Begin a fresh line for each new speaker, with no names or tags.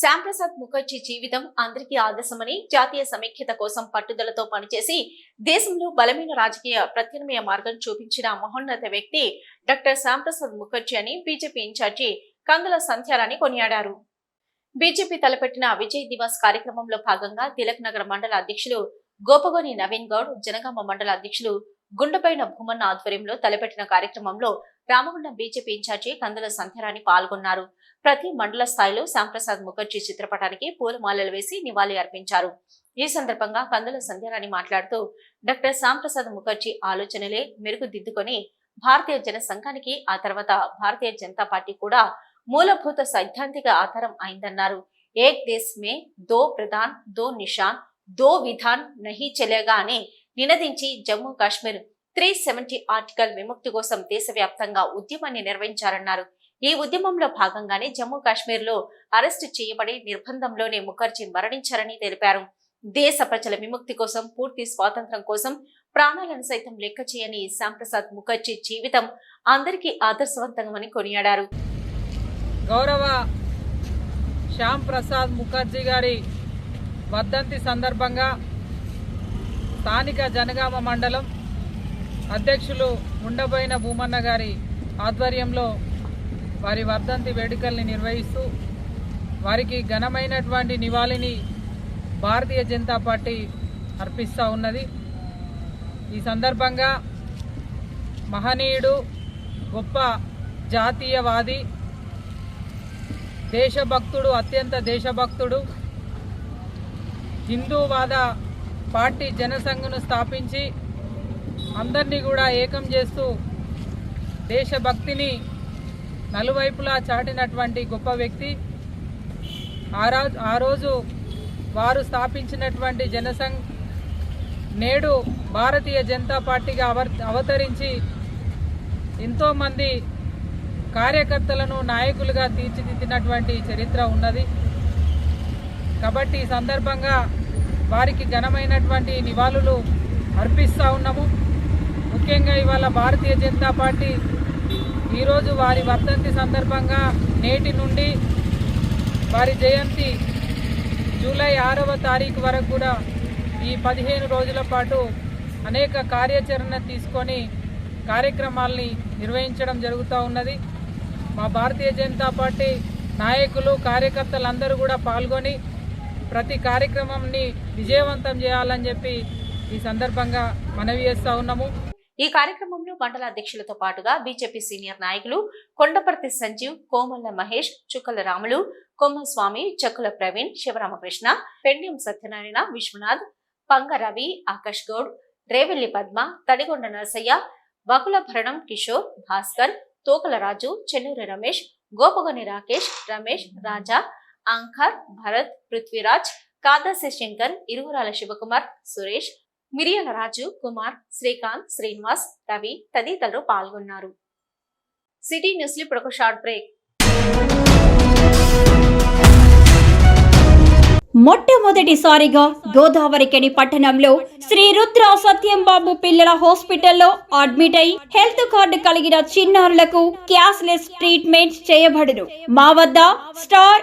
శ్యాంప్రసాద్ ముఖర్జీ జీవితం అందరికీ ఆదర్శమని జాతీయ సమైక్యత కోసం పట్టుదలతో పనిచేసి దేశంలో బలమైన రాజకీయ ప్రత్యామ్నాయ మార్గం చూపించిన మహోన్నత వ్యక్తి డాక్టర్ శ్యాంప్రసాద్ ముఖర్జీ అని బీజేపీ ఇన్ఛార్జి కందుల సంధ్యారాణి కొనియాడారు. బీజేపీ తలపెట్టిన విజయ్ దివాస్ కార్యక్రమంలో భాగంగా తిలక్ నగర్ మండల అధ్యక్షులు గోపగోని నవీన్ గౌడ్ జనగామ మండల అధ్యక్షులు గుండెపైన భూమన్న ఆధ్వర్యంలో తలపెట్టిన కార్యక్రమంలో రామగుండం బీజేపీ ఇన్ఛార్జి కందుల సంధ్యారాణి పాల్గొన్నారు. ప్రతి మండల స్థాయిలో శ్యాంప్రసాద్ ముఖర్జీ చిత్రపటానికి పూలమాలలు వేసి నివాళి అర్పించారు. ఈ సందర్భంగా కందుల సంధ్యారాణి మాట్లాడుతూ డాక్టర్ శ్యాంప్రసాద్ ముఖర్జీ ఆలోచనలే మెరుగుదిద్దుకొని భారతీయ జన సంఘానికి ఆ తర్వాత భారతీయ జనతా పార్టీ కూడా మూలభూత సైద్ధాంతిక ఆధారం అయిందన్నారు. ఏక్ దేశ్ మే దో ప్రధాన్ దో నిషాన్ దో విధాన్ నహి చెలేగా అని నినదించి Jammu Kashmir three seventy article విముక్తి కోసం దేశవ్యాప్తంగా ఉద్యమాన్ని నిర్వహించారన్నారు. ఈ ఉద్యమంలో భాగంగానే జమ్మూ కాశ్మీర్లో అరెస్టు చేయబడి నిర్బంధంలోనే ముఖర్జీ మరణించారని తెలిపారు. దేశ ప్రజల విముక్తి కోసం పూర్తి స్వాతంత్రం కోసం ప్రాణాలను సైతం లెక్క చేయని శ్యాంప్రసాద్ ముఖర్జీ జీవితం అందరికీ ఆదర్శవంతమని కొనియాడారు.
గౌరవ శ్యామ్ ప్రసాద్ ముఖర్జీ గారి వర్ధంతి సందర్భంగా స్థానిక జనగామ మండలం అధ్యక్షులు ఉండబోయిన భూమన్న గారి ఆధ్వర్యంలో వారి వర్ధంతి వేడుకల్ని నిర్వహిస్తూ వారికి ఘనమైనటువంటి నివాళిని భారతీయ జనతా పార్టీ అర్పిస్తూ ఉన్నది. ఈ సందర్భంగా మహనీయుడు గొప్ప జాతీయవాది దేశభక్తుడు అత్యంత దేశభక్తుడు హిందూవాద పార్టీ జనసంఘను స్థాపించి అందరినీ కూడా ఏకం చేస్తూ దేశభక్తిని నలువైపులా చాటినటువంటి గొప్ప వ్యక్తి. ఆ రోజు ఆ రోజు వారు స్థాపించినటువంటి జనసంఘ్ నేడు భారతీయ జనతా పార్టీగా అవతరించి ఎంతోమంది కార్యకర్తలను నాయకులుగా తీర్చిదిద్దినటువంటి చరిత్ర ఉన్నది. కాబట్టి ఈ సందర్భంగా వారికి ఘనమైనటువంటి నివాళులు అర్పిస్తూ ఉన్నాము. ముఖ్యంగా ఇవాళ భారతీయ జనతా పార్టీ ఈరోజు వారి వర్ధంతి సందర్భంగా నేటి నుండి వారి జయంతి జూలై ఆరవ తారీఖు వరకు కూడా ఈ పదిహేను రోజుల పాటు అనేక కార్యాచరణ తీసుకొని కార్యక్రమాల్ని నిర్వహించడం జరుగుతూ ఉన్నది. మా భారతీయ జనతా పార్టీ నాయకులు కార్యకర్తలందరూ కూడా పాల్గొని ప్రతి కార్యక్రమంని విజయవంతం చేయాలని చెప్పి ఈ సందర్భంగా మనవి చేస్తూ ఉన్నాము.
ఈ కార్యక్రమం మండల అధ్యక్షులతో పాటుగా బీజేపీ సీనియర్ నాయకులు కొండపర్తి సంజీవ్ కోమల్ల మహేష్ చుక్కల రాములు కొమ్మస్వామి చక్కుల ప్రవీణ్ శివరామకృష్ణ పెండ్యం సత్యనారాయణ విశ్వనాథ్ పంగ రవి ఆకాష్ గౌడ్ రేవెల్లి పద్మ తడిగొండ నరసయ్య వకులభరణం కిషోర్ భాస్కర్ తోకల రాజు చెన్నూరి రమేష్ గోపగొని రాకేష్ రమేష్ రాజా అంకర్ భరత్ పృథ్వీరాజ్ కాదాసి శంకర్ ఇరువురాల శివకుమార్ సురేష్ మిరియాల రాజు కుమార్ శ్రీకాంత్ శ్రీనివాస్ రవి తదితరులు పాల్గొన్నారు. సిటీ న్యూస్ ఇప్పుడు ఒక షార్ట్ బ్రేక్.
మొట్టమొదటిసారిగా గోదావరికని పట్టణంలో శ్రీ రుద్ర సత్యం బాబు పిల్లల హాస్పిటల్లో అడ్మిట్ అయి హెల్త్ కార్డు కలిగిన చిన్నారులకు క్యాష్ లెస్ ట్రీట్మెంట్ చేయబడును. మా వద్ద స్టార్